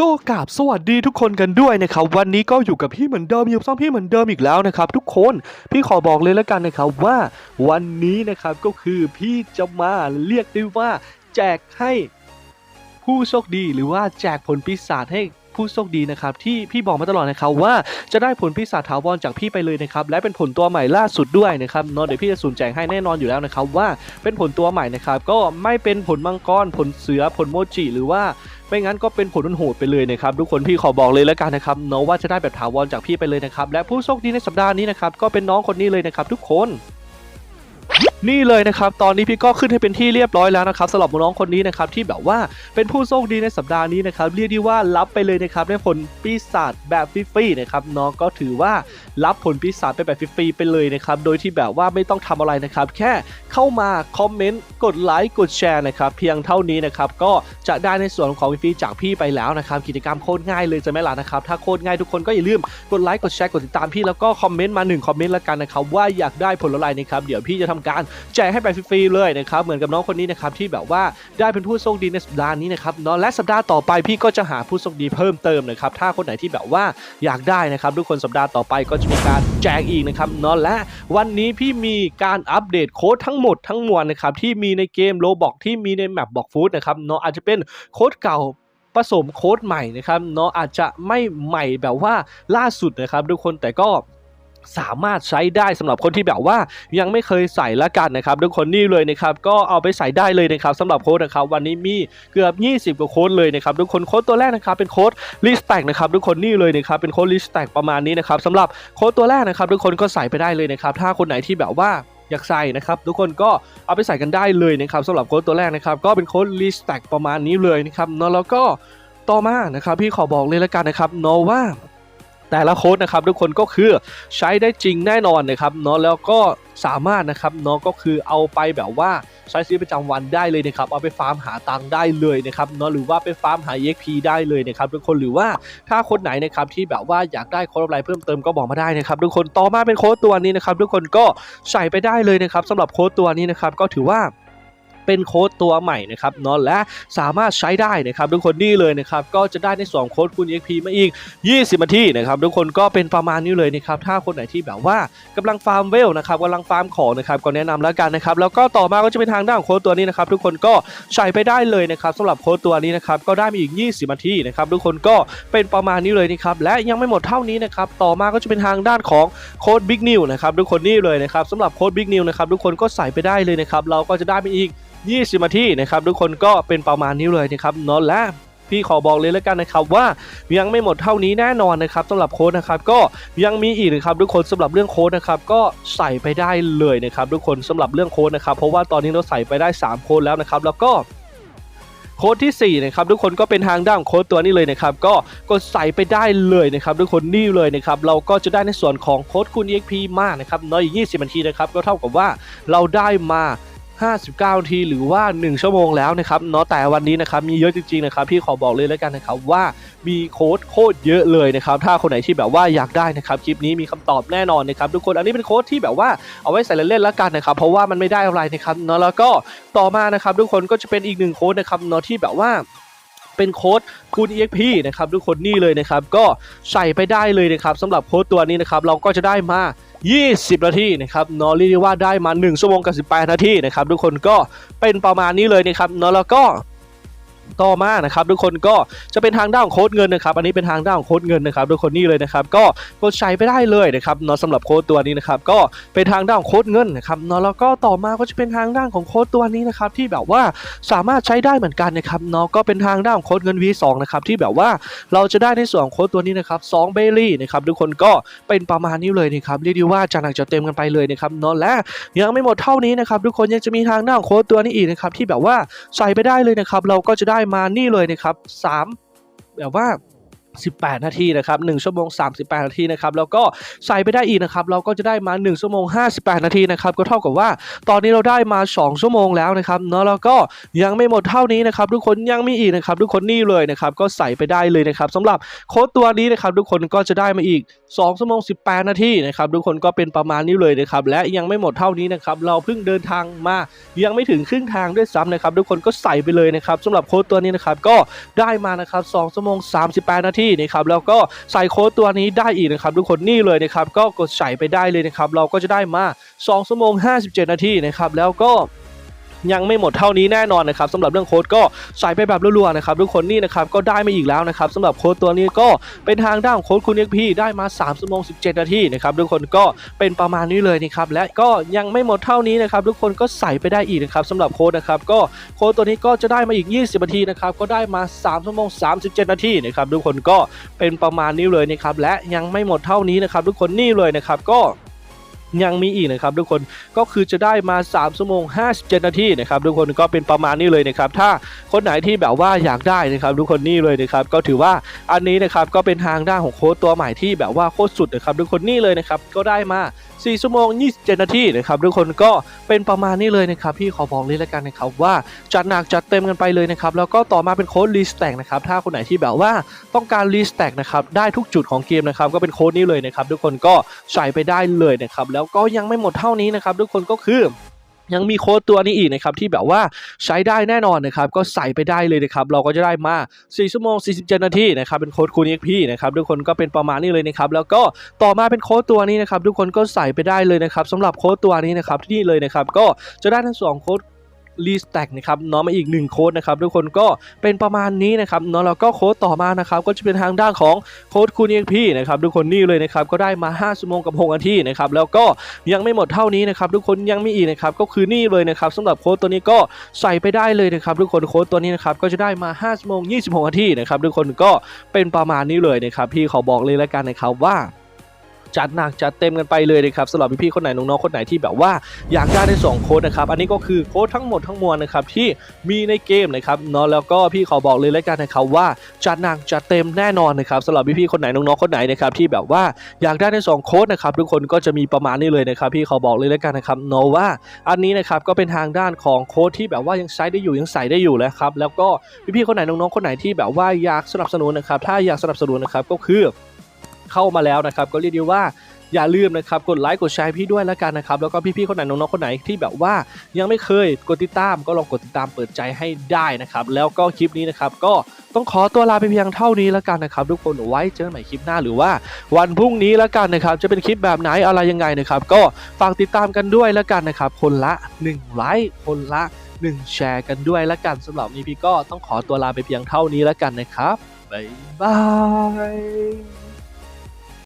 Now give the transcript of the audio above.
ก็กราบสวัสดีทุกคนกันด้วยนะครับวันนี้ก็อยู่กับพี่เหมือนเดิมอยู่ซ่อมพี่เหมือนเดิมอีกแล้วนะครับทุกคนพี่ขอบอกเลยแล้วกันนะครับว่าวันนี้นะครับก็คือพี่จะมาเรียกได้ว่า แจกให้ผู้โชคดีหรือว่าแจกผลปีศาจให้ผู้โชคดีนะครับที่พี่บอกมาตลอดนะครับว่าจะได้ผลปีศาจถาวรจากพี่ไปเลยนะครับและเป็นผลตัวใหม่ล่าสุดด้วยนะครับเนาะเดี๋ยวพี่จะสุ่มแจกให้แน่นอนอยู่แล้วนะครับว่าเป็นผลตัวใหม่นะครับก็ไม่เป็นผลมังกรผลเสือผลโมจิหรือว่า ไม่งั้นก็เป็นผลโหดไปเลยนะครับทุกคนพี่ขอบอกเลยแล้วกันนะครับเนาะว่าจะได้แบบถาวรจากพี่ไปเลยนะครับและผู้โชคดีในสัปดาห์นี้นะครับก็เป็นน้องคนนี้เลยนะครับทุกคน นี่เลยนะครับตอนนี้พี่ก็ขึ้นให้เป็นที่เรียบร้อยแล้วนะครับสำหรับน้องคนนี้นะครับที่แบบว่าเป็นผู้โชคดีในสัปดาห์นี้นะครับเรียกได้ว่ารับไปเลยนะครับในผลปีศาจแบบฟรีๆนะครับน้องก็ถือว่ารับผลปีศาจไปแบบฟรีๆไปเลยนะครับโดยที่แบบว่าไม่ต้องทำอะไรนะครับแค่เข้ามาคอมเมนต์กดไลค์กดแชร์นะครับเพียงเท่านี้นะครับก็จะได้ในส่วนของฟรีจากพี่ไปแล้วนะครับกิจกรรมโคตรง่ายเลยจะไหม่ล่ะนะครับถ้าโคตรง่ายทุกคนก็อย่าลืมกดไลค์กดแชร์กดติดตามพี่แล้วก็คอมเมนต์มาหนึ่งคอมเมนต์ละกันนะครับว่าอยากได้ผลอะไรนะครับเดี๋ยวพี่จะทำการแจกให้ไปฟรีๆเลยนะครับเหมือนกับน้องคนนี้นะครับที่แบบว่าได้เป็นผู้โชคดีในสัปดาห์นี้นะครับเนาะและสัปดาห์ต่อไปพี่ก็จะหาผู้โชคดีเพิ่มเติมนะครับถ้าคนไหนที่แบบว่าอยากได้นะครับทุกคนสัปดาห์ต่อไปก็จะมีการแจกอีกนะครับเนาะและวันนี้พี่มีการอัปเดตโค้ดทั้งหมดทั้งมวลนะครับที่มีในเกมโลบอกที่มีในแมปบอกฟูดนะครับเนาะอาจจะเป็นโค้ดเก่าผสมโค้ดใหม่นะครับเนาะอาจจะไม่ใหม่แบบว่าล่าสุดนะครับทุกคนแต่ก็ สามารถใช้ได้สำหรับคนที่แบบว่ายังไม่เคยใส่ละกันนะครับทุกคนนี่เลยนะครับก็เอาไปใส่ได้เลยนะครับสำหรับโค้ดนะครับวันนี้มีเกือบ 20 กว่าโค้ดเลยนะครับทุกคนโค้ดตัวแรกนะครับเป็นโค้ด list tag นะครับทุกคนนี่เลยนะครับเป็นโค้ด list tag ประมาณนี้นะครับสำหรับโค้ดตัวแรกนะครับทุกคนก็ใส่ไปได้เลยนะครับถ้าคนไหนที่แบบว่าอยากใส่นะครับทุกคนก็เอาไปใส่กันได้เลยนะครับสำหรับโค้ดตัวแรกนะครับก็เป็นโค้ด list tag ประมาณนี้เลยนะครับเนาะแล้วก็ต่อมานะครับพี่ขอบอกเลยละกันนะครับเนาะว่า แต่ละโค้ดนะครับทุกคนก็คือใช้ได้จริงแน่นอนนะครับเนาะแล้วก็สามารถนะครับเนาะก็คือเอาไปแบบว่าใช้ชีวิตประจำวันได้เลยนะครับเอาไปฟาร์มหาตังค์ได้เลยนะครับเนาะหรือว่าไปฟาร์มหา EXP ได้เลยนะครับทุกคนหรือว่าถ้าคนไหนนะครับที่แบบว่าอยากได้โค้ดอะไรเพิ่มเติมก็บอกมาได้นะครับทุกคนต่อมาเป็นโค้ดตัวนี้นะครับทุกคนก็ใส่ไปได้เลยนะครับสำหรับโค้ดตัวนี้นะครับก็ถือว่า เป็นโค้ดตัวใหม่นะครับเนาะและสามารถใช้ได้นะครับทุกคนนี่เลยนะครับก็จะได้ในสองโค้ดคูณ EXP มาอีก 20นาทีนะครับทุกคนก็เป็นประมาณนี้เลยนะครับถ้าคนไหนที่แบบว่ากำลังฟาร์มเวลนะครับกำลังฟาร์มของนะครับก็แนะนำแล้วกันนะครับแล้วก็ต่อมาก็จะเป็นทางด้านของโค้ดตัวนี้นะครับทุกคนก็ใช้ไปได้เลยนะครับสำหรับโค้ดตัวนี้นะครับก็ได้มาอีก 20นาทีนะครับทุกคนก็เป็นประมาณนี้เลยนะครับและยังไม่หมดเท่านี้นะครับต่อมาก็จะเป็นทางด้านของโค้ด Big New นะครับทุกคนนี่เลยนะครับสำหรับโค้ด Big New นะครับทุกคนก็ใส่ไปได้เลยนะครับเราก็จะได้ไปอีก 20นาทีนะครับทุกคนก็เป็นประมาณนี้เลยนะครับเนอะและพี่ขอบอกเลยแล้วกันนะครับว่ายังไม่หมดเท่านี้แน่นอนนะครับสำหรับโค้ดนะครับก็ยังมีอีกนะครับทุกคนสำหรับเรื่องโค้ดนะครับก็ใส่ไปได้เลยนะครับทุกคนสำหรับเรื่องโค้ดนะครับเพราะว่าตอนนี้เราใส่ไปได้ 3 โค้ดแล้วนะครับแล้วก็โค้ดที่4นะครับทุกคนก็เป็นทางด้านโค้ดตัวนี้เลยนะครับก็กดใส่ไปได้เลยนะครับทุกคนนี่เลยนะครับเราก็จะได้ในส่วนของโค้ดคูณ EXP มากนะครับน้อยอีก20นาทีนะครับก็เท่ากับว่าเราได้มา 59นาทีหรือว่า 1 ชั่วโมงแล้วนะครับเนาะแต่วันนี้นะครับมีเยอะจริงๆนะครับพี่ขอบอกเลยแล้วกันนะครับว่ามีโค้ดโคตรเยอะเลยนะครับถ้าคนไหนที่แบบว่าอยากได้นะครับคลิปนี้มีคำตอบแน่นอนนะครับทุกคนอันนี้เป็นโค้ดที่แบบว่าเอาไว้ใส่เล่นๆแล้วกันนะครับเพราะว่ามันไม่ได้อะไรนะครับเนาะแล้วก็ต่อมานะครับทุกคนก็จะเป็นอีกหนึ่งโค้ดนะครับเนาะที่แบบว่า เป็นโค้ดคูณ EXP นะครับทุกคนนี่เลยนะครับ ก็ใส่ไปได้เลยนะครับสำหรับโค้ดตัวนี้นะครับ เราก็จะได้มา 20 นาทีนะครับนาะเรียกว่าได้มา 1 ชั่วโมงกับ 18 นาทีนะครับทุกคนก็เป็นประมาณนี้เลยนะครับเนาะแล้วก็ ต่อมานะครับทุกคนก็จะเป็นทางด้านของโค้ดเงินนะครับอันนี้เป็นทางด้านของโค้ดเงินนะครับทุกคนนี่เลยนะครับก็กดใช้ไปได้เลยนะครับเนาะสำหรับโค้ดตัวนี้นะครับก็เป็นทางด้านของโค้ดเงินนะครับเนาะแล้วก็ต่อมาก็จะเป็นทางด้านของโค้ดตัวนี้นะครับที่แบบว่าสามารถใช้ได้เหมือนกันนะครับเนาะก็เป็นทางด้านของโค้ดเงิน V2 นะครับที่แบบว่าเราจะได้ในส่วนของโค้ดตัวนี้นะครับ2เบลลี่นะครับทุกคนก็เป็นประมาณนี้เลยนะครับเรียกได้ว่าจะหนักจะเต็มกันไปเลยนะครับเนาะและยังไม่หมดเท่านี้นะครับทุกคนยังจะมีทางด้านของโค้ดตัวนี้อีกนะครับที่แบบว่าใส่ไปได้เลยนะครับเราก็จะได้ได้มานี่เลยนะครับสามแบบว่า 18 นาทีนะครับ1ชั่วโมง 38 นาทีนะครับแล้วก็ใส่ไปได้อีกนะครับเราก็จะได้มา 1 ชั่วโมง 58 นาทีนะครับก็เท่ากับว่าตอนนี้เราได้มา 2 ชั่วโมงแล้วนะครับเนาะแล้วก็ยังไม่หมดเท่านี้นะครับทุกคนยังมีอีกนะครับทุกคนนี่เลยนะครับก็ใส่ไปได้เลยนะครับสำหรับโค้ดตัวนี้นะครับทุกคนก็จะได้มาอีก 2 ชั่วโมง 18 นาทีนะครับทุกคนก็เป็นประมาณนี้เลยนะครับและยังไม่หมดเท่านี้นะครับเราเพิ่งเดินทางมายังไม่ถึงครึ่งทางด้วยซ้ำนะครับทุกคนก็ใส่ไปเลยนะครับสำหรับโค้ดตัวนี้นะครับก็ได้มานะครับ2ชั่วโมง 38 นาทีนะครับแล้วก็ใส่โค้ดตัวนี้ได้อีกนะครับทุกคนนี่เลยนะครับก็กดใส่ไปได้เลยนะครับเราก็จะได้มา2ชั่วโมง 57 นาทีนะครับแล้วก็ ยังไม่หมดเท่านี้แน่นอนนะครับสำหรับเรื่องโค้ดก็ใส่ไปแบบรัวๆนะครับทุกคนนี่นะครับก็ได้มาอีกแล้วนะครับสำหรับโค้ดตัวนี้ก็เป็นทางด้านของโค้ดคุณเอกพีได้มา3ชั่วโมง17 นาทีนะครับทุกคนก็เป็นประมาณนี้เลยนะครับและก็ยังไม่หมดเท่านี้นะครับทุกคนก็ใส่ไปได้อีกนะครับสำหรับโค้ดนะครับก็โค้ดตัวนี้ก็จะได้มาอีก 20 นาทีนะครับก็ได้มา3ชั่วโมง37 นาทีนะครับทุกคนก็เป็นประมาณนี้เลยนะครับและยังไม่หมดเท่านี้นะครับทุกคนนี่เลยนะครับก็ ยังมีอีกนะครับทุกคนก็คือจะได้มา3ชั่วโมง 57 นาทีนะครับทุกคนก็เป็นประมาณนี้เลยนะครับถ้าคนไหนที่แบบว่าอยากได้นะครับทุกคนนี่เลยนะครับก็ถือว่าอันนี้นะครับก็เป็นทางด้านของโค้ดตัวใหม่ที่แบบว่าโคตรสุดนะครับทุกคนนี่เลยนะครับก็ได้มา 4ชั่วโมง 27 นาทีนะครับทุกคนก็เป็นประมาณนี้เลยนะครับพี่ขอบอกเลยแล้วกันนะครับว่าจัดหนักจัดเต็มกันไปเลยนะครับแล้วก็ต่อมาเป็นโค้ดรีสแต็กนะครับถ้าคนไหนที่แบบว่าต้องการรีสแต็กนะครับได้ทุกจุดของเกมนะครับก็เป็นโค้ดนี้เลยนะครับทุกคนก็ใส่ไปได้เลยนะครับแล้วก็ยังไม่หมดเท่านี้นะครับทุกคนก็คือ ยังมีโค้ดตัวนี้อีกนะครับที่แบบว่าใช้ได้แน่นอนนะครับก็ใส่ไปได้เลยนะครับเราก็จะได้มา 4 ชั่วโมง 47 นาทีนะครับเป็นโค้ดคูณ XP นะครับทุกคนก็เป็นประมาณนี้เลยนะครับแล้วก็ต่อมาเป็นโค้ดตัวนี้นะครับทุกคนก็ใส่ไปได้เลยนะครับสำหรับโค้ดตัวนี้นะครับที่นี่เลยนะครับก็จะได้ทั้งสองโค้ด รีสแต็กนะครับเนาะมาอีก 1 โค้ดนะครับทุกคนก็เป็นประมาณนี้นะครับเนาะแล้วก็โค้ดต่อมานะครับก็จะเป็นทางด้านของโค้ดคูณ XP นะครับทุกคนนี่เลยนะครับก็ได้มา 5ชั่วโมงกับ6นาทีนะครับแล้วก็ยังไม่หมดเท่านี้นะครับทุกคนยังมีอีกนะครับก็คือนี่เลยนะครับสำหรับโค้ดตัวนี้ก็ใส่ไปได้เลยนะครับทุกคนโค้ดตัวนี้นะครับก็จะได้มา5ชั่วโมง26นาทีนะครับทุกคนก็เป็นประมาณนี้เลยนะครับพี่ขาบอกเลยแล้วกันนะครับว่า จัดหนักจัดเต็มกันไปเลยนะครับสำหรับพี่ๆคนไหนน้องๆคนไหนที่แบบว่าอยากได้ในสองโค้ดนะครับอันนี้ก็คือโค้ดทั้งหมดทั้งมวลนะครับที่มีในเกมนะครับเนาะแล้วก็พี่ขอบอกเลยแล้วกันนะครับว่าจัดหนักจัดเต็มแน่นอนนะครับสำหรับพี่ๆคนไหนน้องๆคนไหนนะครับที่แบบว่าอยากได้ในสองโค้ดนะครับทุกคนก็จะมีประมาณนี้เลยนะครับพี่ขอบอกเลยแล้วกันนะครับเนาะว่าอันนี้นะครับก็เป็นทางด้านของโค้ดที่แบบว่ายังใช้ได้อยู่ยังใส่ได้อยู่แล้วครับแล้วก็พี่ๆคนไหนน้องๆคนไหนที่แบบว่าอยากสนับสนุนนะครับถ้าอยากสนับสนุนนะครับก็คือ เข้ามาแล้วนะครับ ก็เรียกได้ว่าอย่าลืมนะครับกดไลค์กดแชร์พี่ด้วยแล้วกันนะครับแล้วก็พี่ๆคนไหนน้องๆคนไหนที่แบบว่ายังไม่เคยกดติดตามก็ลองกดติดตามเปิดใจให้ได้นะครับแล้วก็คลิปนี้นะครับก็ต้องขอตัวลาไปเพียงเท่านี้แล้วกันนะครับทุกคนไว้เจอกันใหม่คลิปหน้าหรือว่า วันพรุ่งนี้แล้วกันนะครับจะเป็นคลิปแบบไหนอะไรยังไงนะครับก็ฝากติดตามกันด้วยแล้วกันนะครับคนละ1ไลค์คนละ 1 แชร์กันด้วยแล้วกันสำหรับนี้พี่ก็ต้องขอตัวลาไปเพียงเท่านี้แล้วกันนะครับบ๊ายบาย